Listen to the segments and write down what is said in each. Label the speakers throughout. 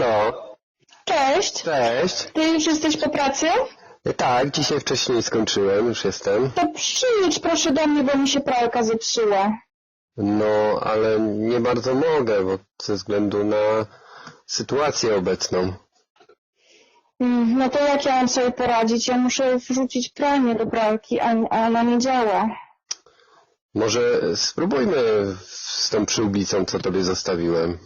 Speaker 1: Halo,
Speaker 2: Cześć.
Speaker 1: cześć.
Speaker 2: Ty już jesteś po pracy?
Speaker 1: Tak, dzisiaj wcześniej skończyłem, już jestem.
Speaker 2: To przyjdź proszę do mnie, bo mi się pralka zepsuła.
Speaker 1: No, ale nie bardzo mogę, bo ze względu na sytuację obecną.
Speaker 2: Mm, No to jak ja mam sobie poradzić? Ja muszę wrzucić pranie do pralki, a, a ona nie działa.
Speaker 1: Może spróbujmy z tą przyłbicą, co tobie zostawiłem.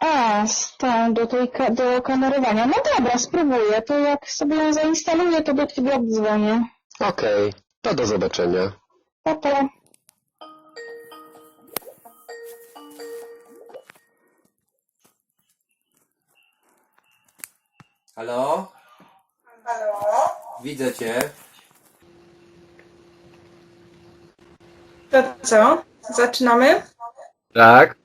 Speaker 2: A, z tą do tej ka- do kamerowania. No dobra, spróbuję. To jak sobie ją zainstaluję, to do ciebie oddzwonię.
Speaker 1: Okej, to do zobaczenia.
Speaker 2: Pa, pa.
Speaker 3: Halo?
Speaker 4: Halo?
Speaker 3: Widzę cię.
Speaker 4: To co? Zaczynamy?
Speaker 1: Tak?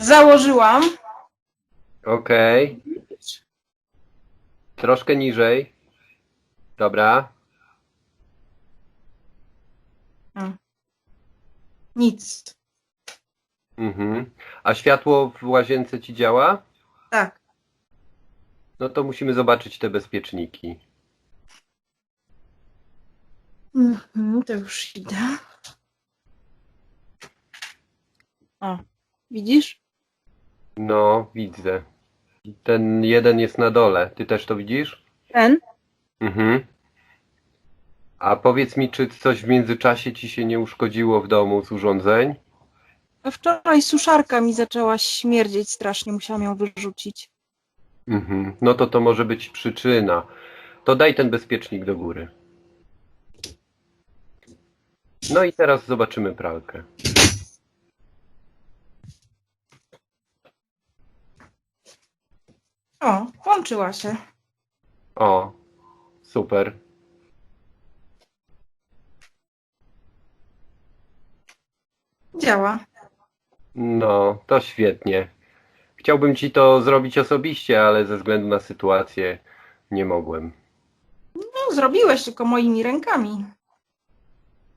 Speaker 4: Założyłam.
Speaker 1: Okej. Troszkę niżej. Dobra.
Speaker 4: Nic.
Speaker 1: Mhm. A światło w łazience ci działa?
Speaker 4: Tak.
Speaker 1: No to musimy zobaczyć te bezpieczniki.
Speaker 4: Mhm, to już idę. O, widzisz?
Speaker 1: No, widzę. Ten jeden jest na dole. Ty też to widzisz?
Speaker 4: Ten?
Speaker 1: Mhm. A powiedz mi, czy coś w międzyczasie ci się nie uszkodziło w domu z urządzeń?
Speaker 4: A Wczoraj suszarka mi zaczęła śmierdzieć strasznie, musiałam ją wyrzucić.
Speaker 1: Mhm. No to to może być przyczyna. To daj ten bezpiecznik do góry. No i teraz zobaczymy pralkę.
Speaker 4: O, włączyła się.
Speaker 1: O, super.
Speaker 4: Działa.
Speaker 1: No, to świetnie. Chciałbym ci to zrobić osobiście, ale ze względu na sytuację nie mogłem.
Speaker 4: No, zrobiłeś tylko moimi rękami.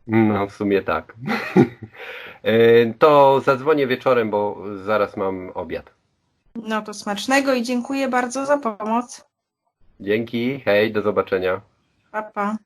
Speaker 1: No, w sumie tak. E, To zadzwonię wieczorem, bo zaraz mam obiad.
Speaker 4: No to smacznego i dziękuję bardzo za pomoc.
Speaker 1: Dzięki, hej, do zobaczenia.
Speaker 4: Pa, pa.